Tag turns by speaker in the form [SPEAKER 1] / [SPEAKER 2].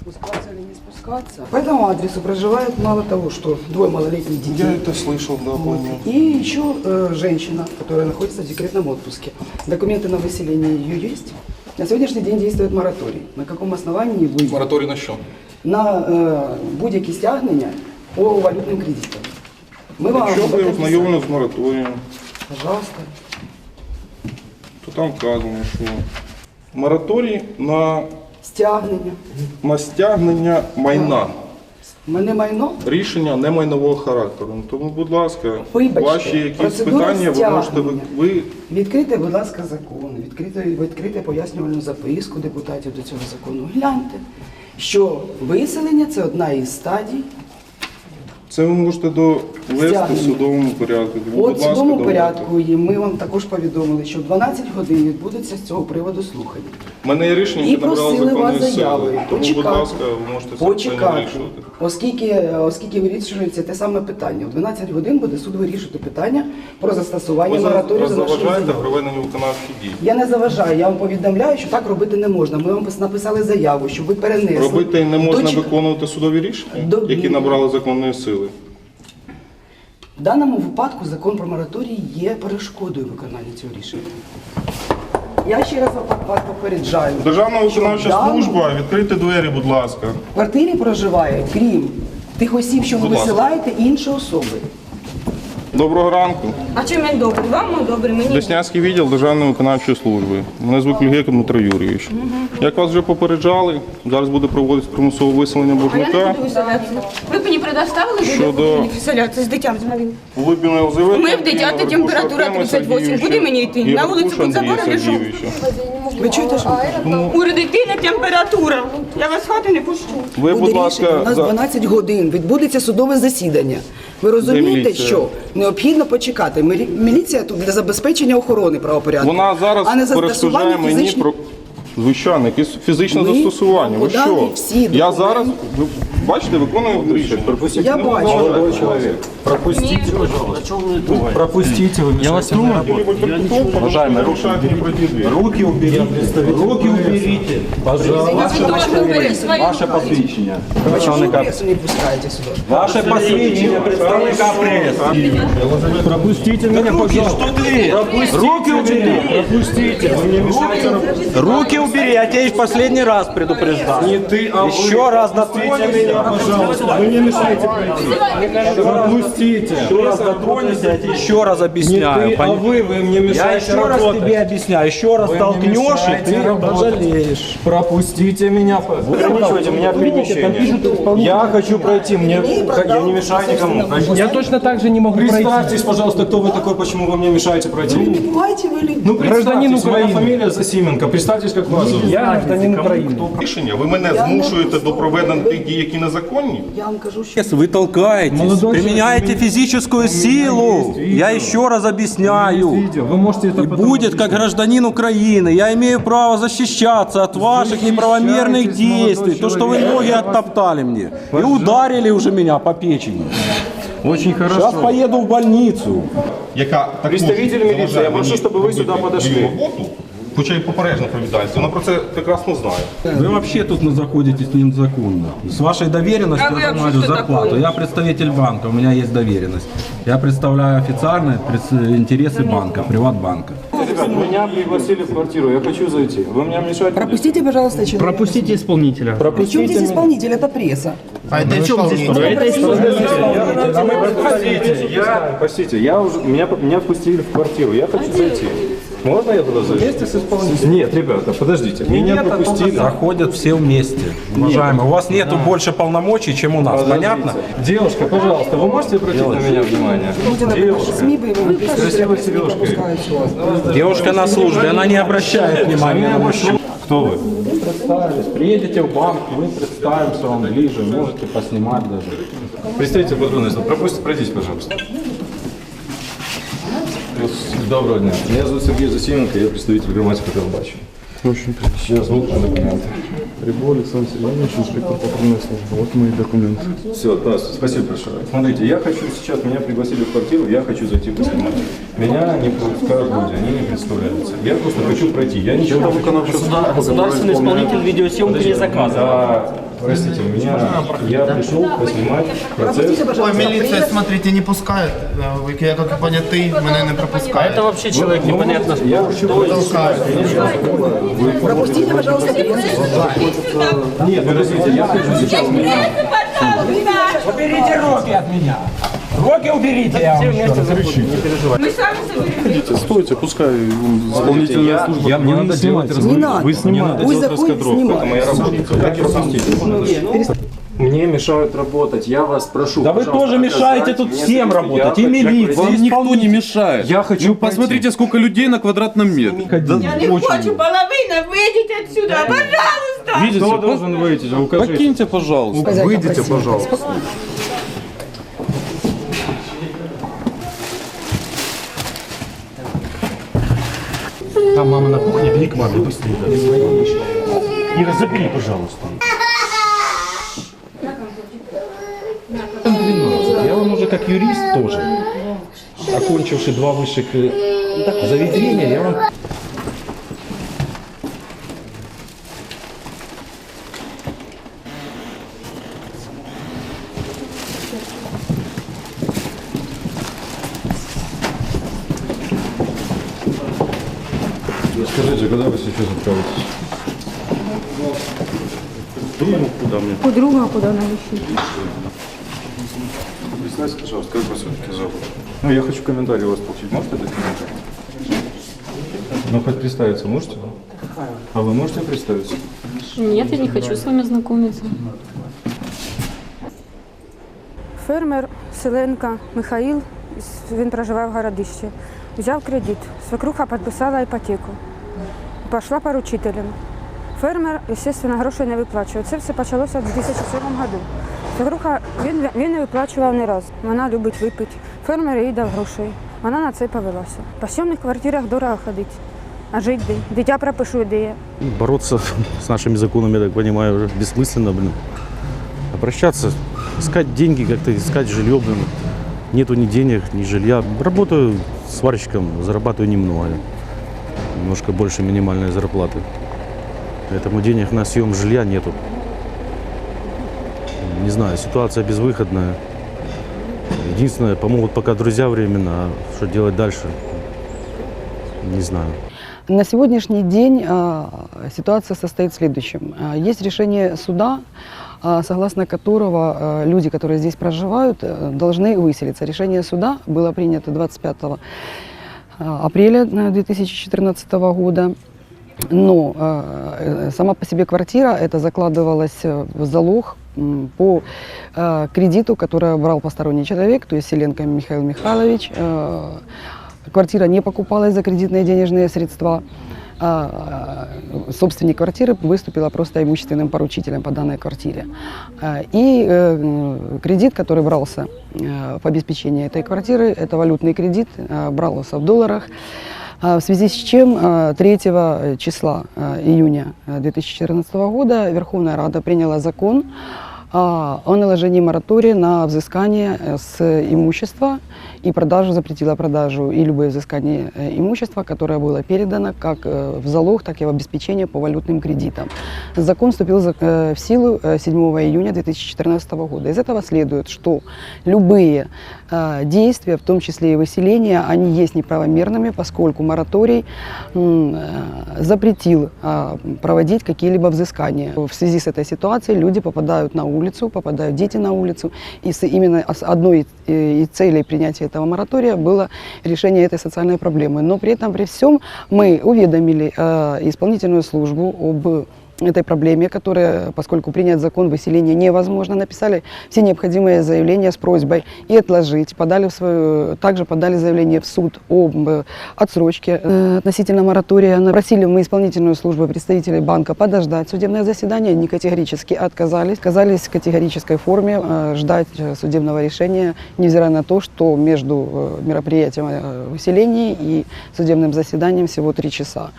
[SPEAKER 1] Спускаться или не спускаться. По этому адресу проживает мало того, что двое малолетних детей.
[SPEAKER 2] Я это слышал, да,
[SPEAKER 1] Вот.
[SPEAKER 2] помню.
[SPEAKER 1] И еще э, женщина, которая находится в декретном отпуске. Документы на выселение ее есть. На сегодняшний день действует мораторий. На каком основании вы
[SPEAKER 2] Мораторій на що?
[SPEAKER 1] на е, будь-які стягнення по валютним кредитам? Ми вам
[SPEAKER 2] Якщо
[SPEAKER 1] об
[SPEAKER 2] ви
[SPEAKER 1] этом
[SPEAKER 2] ознайомлені з мораторієм,
[SPEAKER 1] писали. Пожалуйста.
[SPEAKER 2] Там вказано, що мораторій на,
[SPEAKER 1] Стягнення.
[SPEAKER 2] на стягнення майна.
[SPEAKER 1] Мене майно.
[SPEAKER 2] Рішення не майнового характеру. Ну, Тому, будь ласка,
[SPEAKER 1] Вибачте,
[SPEAKER 2] ваші якісь
[SPEAKER 1] процедура
[SPEAKER 2] питання ви можете ви,
[SPEAKER 1] стягнення.
[SPEAKER 2] ви
[SPEAKER 1] Відкрийте, будь ласка, закон, відкрийте, відкрийте пояснювальну записку депутатів до цього закону. Гляньте, що виселення це одна із стадій.
[SPEAKER 2] це ви можете довести в
[SPEAKER 1] Стягнення.
[SPEAKER 2] судовому порядку.
[SPEAKER 1] От в судовому порядку і ми вам також повідомили, що в 12 годин відбудеться з цього приводу слухання.
[SPEAKER 2] У мене є рішення,
[SPEAKER 1] І
[SPEAKER 2] яке набрало
[SPEAKER 1] просили вас
[SPEAKER 2] законної
[SPEAKER 1] заяви.
[SPEAKER 2] сили. Тому, будь
[SPEAKER 1] Почекати.
[SPEAKER 2] ласка, ви можете це питання
[SPEAKER 1] Почекати,
[SPEAKER 2] вирішувати.
[SPEAKER 1] оскільки, оскільки вирішується те саме питання. В 12 годин буде суд вирішувати питання про застосування
[SPEAKER 2] Ви
[SPEAKER 1] мораторію
[SPEAKER 2] зараз
[SPEAKER 1] за нашою
[SPEAKER 2] заважаєте
[SPEAKER 1] заявою.
[SPEAKER 2] проведенню виконавчих дій.
[SPEAKER 1] Я не заважаю, я вам повідомляю, що так робити не можна. Ми вам написали заяву, щоб ви перенесли.
[SPEAKER 2] Робити не можна
[SPEAKER 1] Доч-
[SPEAKER 2] виконувати судові рішення,
[SPEAKER 1] До-
[SPEAKER 2] які набрали законної сили.
[SPEAKER 1] В даному випадку закон про мораторій є перешкодою виконання цього рішення. Я ще раз вас попереджаю.
[SPEAKER 2] Державна виконавча
[SPEAKER 1] даному-
[SPEAKER 2] служба, відкрити двері, будь ласка.
[SPEAKER 1] В квартирі проживає, крім тих осіб, що ви висилаєте, інші особи.
[SPEAKER 2] Доброго ранку.
[SPEAKER 3] А чим він добрий? Вам ми добрий, мені.
[SPEAKER 2] Деснянський відділ Державної виконавчої служби. Мене звуть Люгейко Дмитро Юрійович. Як вас вже попереджали, зараз буде проводитися примусове виселення
[SPEAKER 3] А я не
[SPEAKER 2] боржника.
[SPEAKER 3] буду виселятися. Ви б мені предоставили, що
[SPEAKER 2] Щодо-
[SPEAKER 3] буду виселятися з дитям з малим.
[SPEAKER 2] ЛЗВ.
[SPEAKER 3] У мене в дитяти температура 38. Куди мені йти? На вулицю забором чи що?
[SPEAKER 1] Ви чуєте, що
[SPEAKER 3] У дитини температура. Я вас хати не пущу.
[SPEAKER 2] Ви,
[SPEAKER 1] буде
[SPEAKER 2] будь
[SPEAKER 1] рішення? У нас
[SPEAKER 2] за...
[SPEAKER 1] 12 годин відбудеться судове засідання. Ви розумієте,
[SPEAKER 2] міліція?
[SPEAKER 1] що необхідно почекати. Мілі- Міліція тут для забезпечення охорони правопорядку,
[SPEAKER 2] вона зараз
[SPEAKER 1] а не за
[SPEAKER 2] перешкоджає
[SPEAKER 1] застосування
[SPEAKER 2] мені
[SPEAKER 1] фізичних...
[SPEAKER 2] про. Звичайно, якесь фізичне
[SPEAKER 1] Ми
[SPEAKER 2] застосування. Ви
[SPEAKER 1] подали
[SPEAKER 2] що?
[SPEAKER 1] всі
[SPEAKER 2] Я
[SPEAKER 1] документи.
[SPEAKER 2] зараз, ви бачите, виконую рішення.
[SPEAKER 1] Я бачу.
[SPEAKER 4] Пропустите, пожалуйста. Пропустите вы Я вас не
[SPEAKER 2] Уважаемый, нарушает не пройти дверь.
[SPEAKER 4] Руки уберите. Руки уберите. Пожалуйста. Ваше посвідчення.
[SPEAKER 1] Чому ви пресу не пускаєте сюди?
[SPEAKER 4] Ваше посвідчення представника преси. Пропустите меня, пожалуйста. Что ты? Руки убери. Пропустите. Вы мне мешаете работать. Руки убери, я тебя и в последний раз предупреждаю. Не ты, а Еще раз дотронешься меня, пожалуйста. Вы мне мешаете пройти. Пропустите. Еще раз дотронешься, я тебе еще раз объясняю.
[SPEAKER 5] ты, а
[SPEAKER 4] Пон-
[SPEAKER 5] вы, вы мне
[SPEAKER 4] Я
[SPEAKER 5] мешаете
[SPEAKER 4] еще раз
[SPEAKER 5] работать.
[SPEAKER 4] тебе объясняю, еще раз
[SPEAKER 5] Вы мне
[SPEAKER 4] толкнешь, и
[SPEAKER 5] мешаете
[SPEAKER 4] ты
[SPEAKER 5] работать.
[SPEAKER 4] пожалеешь.
[SPEAKER 5] Пропустите меня. Ограничивайте меня в перемещении. Я хочу пройти, мне я не мешаю никому.
[SPEAKER 6] Я точно так же не могу пройти.
[SPEAKER 5] Представьтесь, пожалуйста, кто вы такой, почему вы мне мешаете пройти.
[SPEAKER 1] Бувайте ви люди.
[SPEAKER 5] Ну,
[SPEAKER 6] Гражданин
[SPEAKER 5] представьтесь, моя
[SPEAKER 6] Украины.
[SPEAKER 5] фамилия Засименко. Представьтесь, как вас зовут.
[SPEAKER 6] Я гражданин Украины.
[SPEAKER 2] Рішення, ви мене
[SPEAKER 1] Я не
[SPEAKER 2] змушуєте до
[SPEAKER 1] послухаю.
[SPEAKER 2] проведення тих дій, які незаконні.
[SPEAKER 1] Я вам кажу, що
[SPEAKER 4] Вы толкаетесь,
[SPEAKER 6] Молодой
[SPEAKER 4] применяете
[SPEAKER 6] человек,
[SPEAKER 4] физическую силу. Я еще раз объясняю.
[SPEAKER 6] Видео. Вы можете это
[SPEAKER 4] И
[SPEAKER 6] потом
[SPEAKER 4] будет как гражданин Украины. Я имею право защищаться от ваших неправомерных
[SPEAKER 6] Защищайтесь,
[SPEAKER 4] действий.
[SPEAKER 6] молодой
[SPEAKER 4] То, что вы
[SPEAKER 6] человек.
[SPEAKER 4] ноги оттоптали мне. И ударили уже меня по печени.
[SPEAKER 6] Очень
[SPEAKER 4] Сейчас
[SPEAKER 6] хорошо.
[SPEAKER 4] поеду в больницу.
[SPEAKER 2] Яка також
[SPEAKER 5] Представитель міліції,
[SPEAKER 2] заважає
[SPEAKER 5] я прошу,
[SPEAKER 2] мені
[SPEAKER 5] щоб ви
[SPEAKER 2] робити
[SPEAKER 5] сюди подошли.
[SPEAKER 2] свою роботу, Хоча й попережно провідальність, вона про це прекрасно знає.
[SPEAKER 4] Вы вообще тут находитесь незаконно. С вашей доверенностью
[SPEAKER 3] А вы
[SPEAKER 4] я
[SPEAKER 3] вообще
[SPEAKER 4] занимаю
[SPEAKER 3] кто
[SPEAKER 4] зарплату.
[SPEAKER 3] такой?
[SPEAKER 4] Я представитель банка, у меня есть доверенность. Я представляю официально пред- интересы банка, приватбанка.
[SPEAKER 5] Ребят, меня пригласили в квартиру, я хочу зайти. Вы меня мешаете?
[SPEAKER 1] пропустите, пожалуйста, человека.
[SPEAKER 6] Пропустите исполнителя.
[SPEAKER 1] Причем здесь исполнитель? Это пресса.
[SPEAKER 5] Простите, я, простите, я уже, меня, меня впустили в квартиру, я хочу зайти. Можно я туда зайду? Вместе с исполнителем? Нет, ребята, подождите, меня пропустили.
[SPEAKER 4] Заходят все вместе. Уважаемые, у вас нету больше полномочий, чем у нас. Понятно?
[SPEAKER 5] Девушка, пожалуйста, вы можете обратить на меня внимание? Девушка,
[SPEAKER 1] СМИ бы его
[SPEAKER 5] красивая.
[SPEAKER 4] Девушка на службе, она не обращает внимания на мужчин.
[SPEAKER 5] Кто вы?
[SPEAKER 4] Вы представились, приедете в банк, мы представимся вам ближе, можете поснимать даже.
[SPEAKER 5] Представитель патрульности, пропустите, пройдите, пожалуйста. Доброго дня. Меня зовут Сергей Засименко, я представитель громадского телебачения. Очень приятно. Сейчас на документы.
[SPEAKER 7] Рябов Александр Сергеевич, инспектор патрульной службы. Вот мои документы.
[SPEAKER 5] Все, здравствуйте, спасибо большое. Смотрите, я хочу сейчас, меня пригласили в квартиру, я хочу зайти поснимать. Меня не пускают люди, они не представляются. Я просто хочу пройти, я ничего не хочу.
[SPEAKER 4] Государственный исполнитель видеосъемки не заказывал.
[SPEAKER 5] Простите, у меня, я пришел поснимать процесс.
[SPEAKER 8] Ой, милиция, смотрите, не пускає. Е, Я как понятый, меня не пропускает.
[SPEAKER 4] Это вообще человек непонятно что.
[SPEAKER 5] Я хочу.
[SPEAKER 1] Пропустите, пожалуйста,
[SPEAKER 5] Нет, подождите, я хочу сейчас...
[SPEAKER 3] Уберите руки от меня. Руки уберите, я вам
[SPEAKER 2] Идите, стойте, пускай исполнительная служба.
[SPEAKER 5] Я, мне надо делать
[SPEAKER 1] Не
[SPEAKER 5] разговор.
[SPEAKER 1] надо.
[SPEAKER 2] Вы снимаете.
[SPEAKER 1] Вы закон снимаете.
[SPEAKER 5] моя работа. Как я пропустить? Мне мешают работать, я вас прошу.
[SPEAKER 4] Да вы тоже мешаете тут всем работать, и милиции,
[SPEAKER 7] Вам никто не мешает.
[SPEAKER 5] Я хочу
[SPEAKER 7] Ну, посмотрите, сколько людей на квадратном метре.
[SPEAKER 3] Я не хочу половина, выйдите отсюда, пожалуйста.
[SPEAKER 7] Видите?
[SPEAKER 5] Кто должен выйти? Укажите.
[SPEAKER 2] Покиньте, пожалуйста.
[SPEAKER 7] Выйдите, пожалуйста.
[SPEAKER 6] Беги к маме быстрее. Ира, забери, пожалуйста. Я вам уже как юрист тоже, окончивший два высших э, заведения, я вам
[SPEAKER 5] Скажите, когда вы сейчас отправитесь?
[SPEAKER 2] Куда мне?
[SPEAKER 9] Подруга куда навещить?
[SPEAKER 5] Представьте, пожалуйста, как вас все-таки зовут? Ну, я хочу комментарий у вас получить. Можете дать комментарий? Ну, хоть представиться можете? А вы можете представиться?
[SPEAKER 9] Нет, я не хочу с вами знакомиться.
[SPEAKER 10] Фермер Селенка Михаїл, він проживає в городищі. Взяв кредит, свекруха підписала іпотеку. Пішла поручителем. Фермер, звісно, грошей не виплачує. Це все почалося в 2007 году. Свекруха, він, він не виплачував ні разу. Вона любить випити. Фермер їй дав грошей. Вона на це повелася. По сьомних квартирах дорого ходити. А жити де? Дитя пропишу, де є.
[SPEAKER 6] бороться с нашими законами, я так понимаю, уже бессмысленно, блин. Обращаться, искать деньги, как-то искать жилье, блин. Нету ни денег, ни жилья. Работаю сварщиком, зарабатываю немного. Немножко больше минимальной зарплаты. Поэтому денег на съем жилья нету. Не знаю, ситуация безвыходная. Единственное, помогут пока друзья временно, а что делать дальше, не знаю.
[SPEAKER 1] На сегодняшний день а, ситуация состоит в следующем. А, Есть решение суда, а, согласно которого люди, которые здесь проживают, э, должны выселиться. Решение суда было принято 25 а, апреля э, 2014 года. Но э, сама по себе квартира, это закладывалось э, в залог по э, кредиту, который брал посторонний человек, то есть Селенко Михаил Михайлович. Э, Квартира не покупалась за кредитные денежные средства. А, э, Собственник квартиры выступила просто имущественным поручителем по данной квартире. А, И э, кредит, который брался э, в обеспечении этой квартиры, это валютный кредит, э, брался в долларах. А, В связи с чем э, 3 числа э, июня э, 2014 года Верховная Рада приняла закон о наложении моратория на взыскание э, с имущества и продажу, запретила продажу и любое взыскание э, имущества, которое было передано как э, в залог, так и в обеспечение по валютным кредитам. Закон вступил в силу э, 7 июня 2014 года. Из этого следует, что любые действия, в том числе и выселения, они есть неправомерными, поскольку мораторий запретил проводить какие-либо взыскания. В связи с этой ситуацией люди попадают на улицу, попадают дети на улицу. И именно одной э, из целей принятия этого моратория было решение этой социальной проблемы. Но при этом, при всем, мы уведомили э, исполнительную службу об этой проблеме, которая, поскольку принят закон выселения невозможно, написали все необходимые заявления с просьбой и отложить, подали в свою, также подали заявление в суд об э, отсрочке э, относительно моратория. Просили мы исполнительную службу представителей банка подождать судебное заседание, они категорически отказались, отказались в категорической форме э, ждать судебного решения, невзирая на то, что между мероприятием выселения и судебным заседанием всего три часа.